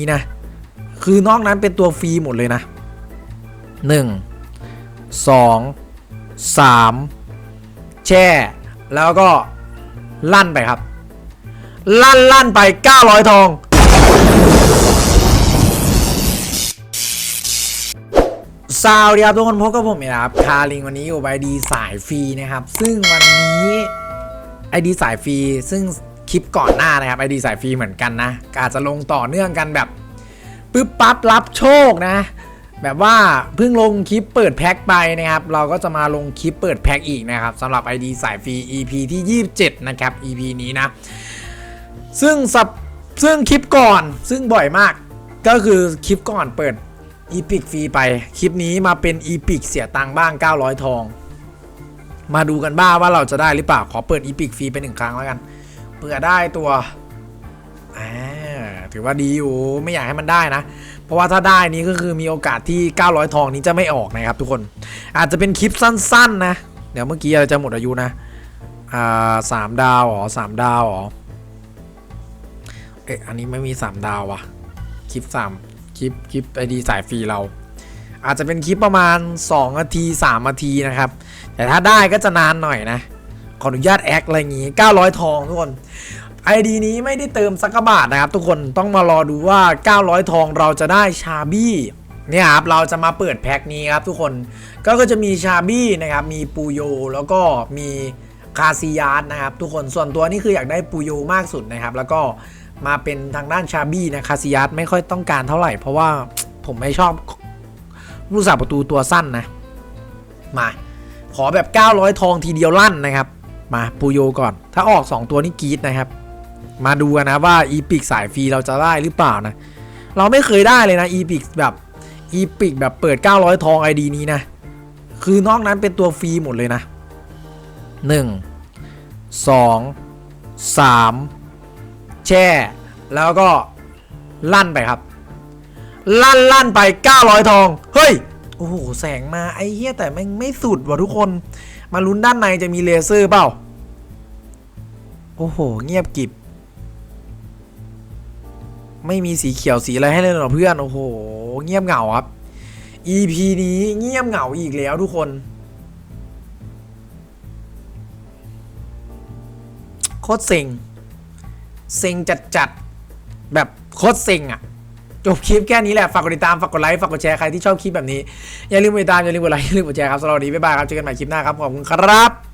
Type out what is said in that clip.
นี่นะคือนอกนั้นเป็นตัวฟรีหมดเลยนะหนึ่งสองสามแช่ แล้วก็ลั่นไปครับ ลั่นลั่นไป 900 ทองสาวดีครับทุกคนพบกับผมอีกแล้วครับ คาริงวันนี้อยู่ไอดีสายฟรีนะครับ ซึ่งวันนี้ไอดีสายฟรีซึ่ง คลิปก่อนหน้านะครับไอดีสายฟรีเหมือนกันนะก็อาจจะลงต่อเนื่องกันแบบปึ๊บปั๊บรับโชคนะ แบบว่าเพิ่งลงคลิปเปิดแพ็คไปนะครับ เราก็จะมาลงคลิปเปิดแพ็คอีกนะครับสำหรับ ID สายฟรี EP ที่ 27 นะครับ EP นี้นะ ซึ่งสับซึ่งคลิปก่อนซึ่งบ่อยมาก ก็คือคลิปก่อนเปิดอีพิกฟรีไป คลิปนี้มาเป็นอีพิกเสียตังค์บ้าง 900 ทอง มาดูกันบ้างว่าเราจะได้หรือเปล่าขอเปิดอีพิกฟรีไปหนึ่งครั้งแล้วกัน เผื่อได้ตัวถือว่าดีอยู่ไม่อยากให้มันได้นะ เพราะว่าถ้าได้นี้ก็คือมีโอกาสที่ 900 ทองนี้จะไม่ออกนะครับทุกคน อาจจะเป็นคลิปสั้น ๆ นะ เดี๋ยวเมื่อกี้เราจะหมดอายุนะ อ่าสามดาวอ๋อสามดาวอ๋อเอ๊ะอันนี้ไม่มี 3 ดาวว่ะ คลิป 3 คลิป คลิปไอดีสายฟรีเรา อาจจะเป็นคลิปประมาณ2นาที3นาทีนะครับ แต่ถ้าได้ก็จะนานหน่อยนะ ขออนุญาตแอคอะไรอย่างงี้ 900 ทองทุกคน ID นี้ไม่ได้เติมสักกะบาทนะครับ ทุกคนต้องมารอดูว่า 900 ทองเราจะได้ชาบี้เนี่ยครับเราจะมาเปิดแพ็คนี้ครับทุกคนก็ก็จะมีชาบี้นะครับมีปูโยแล้วก็มีคาซิยาสนะครับทุกคนส่วนตัวนี่คืออยากได้ปูโยมากสุดนะครับ แล้วก็มาเป็นทางด้านชาบี้นะคาซิยาสไม่ค่อยต้องการเท่าไหร่ เพราะว่าผมไม่ชอบผู้สาประตูตัวสั้นนะมา ขอแบบ 900 ทองทีเดียวลั่นนะครับ มาปูโยก่อน ถ้าออก 2 ตัวนี่กรีดนะครับ มาดูกันนะว่าอีพิกสายฟรีเราจะได้หรือเปล่านะ เราไม่เคยได้เลยนะอีพิกแบบอีพิกแบบเปิด 900 ทอง ID นี้นะ คือนอกนั้นเป็นตัวฟรีหมดเลยนะ 1 2 3 แช่ แล้วก็ลั่นไปครับ ลั่นลั่นไป 900 ทอง เฮ้ย โอ้โห แสงมาไอ้เหี้ยแต่แม่ไม่สุดว่ะทุกคน มาลุ้นด้านในจะมีเลเซอร์เปล่า โอ้โห เงียบกิบ ไม่มีสีเขียวสีอะไรให้เลยหรอเพื่อน โอ้โห เงียบเหงาครับ EP นี้เงียบเหงาอีกแล้วทุกคน โคตรเซ็ง เซ็งจัดจัดแบบโคตรเซ็งอะจบคลิปแค่นี้แหละ ฝากกดติดตาม ฝากกดไลค์ ฝากกดแชร์ ใครที่ชอบคลิปแบบนี้ อย่าลืมกดติดตาม อย่าลืมกดไลค์ อย่าลืมกดแชร์ครับสำหรับวันนี้บ๊ายบายครับ เจอกันใหม่คลิปหน้าครับ ขอบคุณครับ